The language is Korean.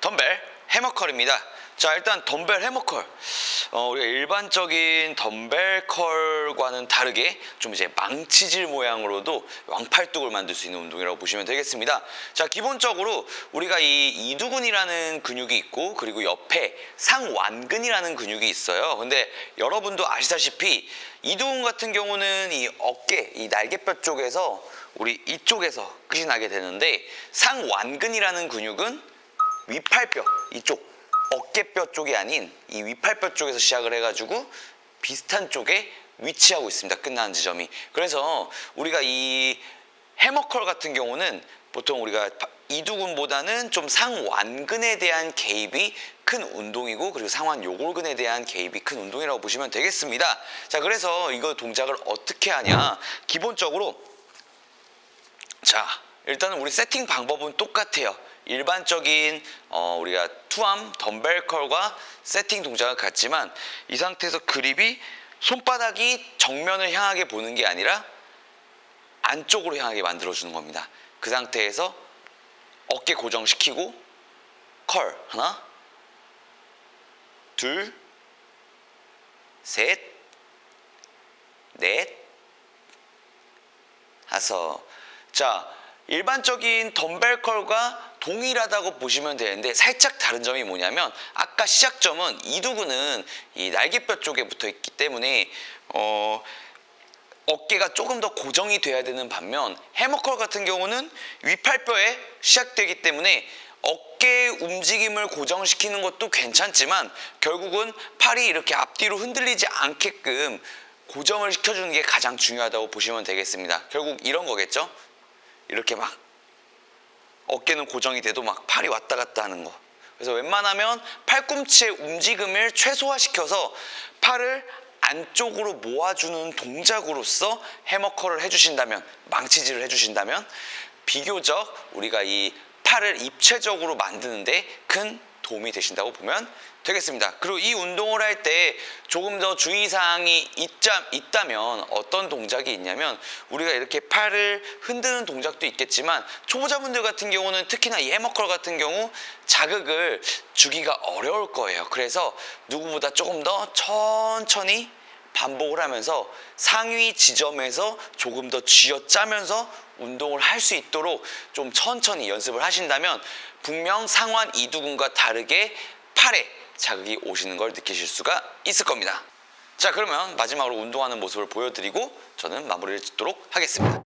덤벨 해머컬입니다. 자 일단 덤벨 해머컬 어, 우리가 일반적인 덤벨 컬과는 다르게 좀 이제 망치질 모양으로도 왕팔뚝을 만들 수 있는 운동이라고 보시면 되겠습니다. 자 기본적으로 우리가 이 이두근이라는 근육이 있고 그리고 옆에 상완근이라는 근육이 있어요. 근데 여러분도 아시다시피 이두근 같은 경우는 이 어깨, 이 날개뼈 쪽에서 우리 이쪽에서 끝이 나게 되는데 상완근이라는 근육은 위팔뼈 이쪽 어깨뼈 쪽이 아닌 이 위팔뼈 쪽에서 시작을 해가지고 비슷한 쪽에 위치하고 있습니다. 끝나는 지점이. 그래서 우리가 이 해머컬 같은 경우는 보통 우리가 바- 이두근보다는 좀 상완근에 대한 개입이 큰 운동이고 그리고 상완 요골근에 대한 개입이 큰 운동이라고 보시면 되겠습니다. 자, 그래서 이거 동작을 어떻게 하냐? 기본적으로 자, 일단은 우리 세팅 방법은 똑같아요. 일반적인 어, 우리가 투암 덤벨 컬과 세팅 동작은 같지만 이 상태에서 그립이 손바닥이 정면을 향하게 보는 게 아니라 안쪽으로 향하게 만들어 주는 겁니다. 그 상태에서 어깨 고정시키고 컬 하나 둘 셋, 넷, 다섯. 자, 일반적인 덤벨 컬과 동일하다고 보시면 되는데 살짝 다른 점이 뭐냐면 아까 시작점은 이두근은 이 날개뼈 쪽에 붙어 있기 때문에 어 어깨가 조금 더 고정이 돼야 되는 반면 해머컬 같은 경우는 위팔뼈에 시작되기 때문에 어깨 움직임을 고정시키는 것도 괜찮지만 결국은 팔이 이렇게 앞뒤로 흔들리지 않게끔 고정을 시켜주는 게 가장 중요하다고 보시면 되겠습니다. 결국 이런 거겠죠? 이렇게 막 어깨는 고정이 돼도 막 팔이 왔다 갔다 하는 거. 그래서 웬만하면 팔꿈치의 움직임을 최소화시켜서 팔을 안쪽으로 모아주는 동작으로서 해머컬을 해주신다면, 망치질을 해주신다면 비교적 우리가 이 팔을 입체적으로 만드는데 큰 도움이 되신다고 보면 되겠습니다. 그리고 이 운동을 할 때 조금 더 주의사항이 있다면 어떤 동작이 있냐면 우리가 이렇게 팔을 흔드는 동작도 있겠지만 초보자분들 같은 경우는 특히나 이 해머컬 같은 경우 자극을 주기가 어려울 거예요. 그래서 누구보다 조금 더 천천히 반복을 하면서 상위 지점에서 조금 더 쥐어짜면서 운동을 할 수 있도록 좀 천천히 연습을 하신다면 분명 상완 이두근과 다르게 팔에 자극이 오시는 걸 느끼실 수가 있을 겁니다. 자 그러면 마지막으로 운동하는 모습을 보여드리고 저는 마무리를 짓도록 하겠습니다.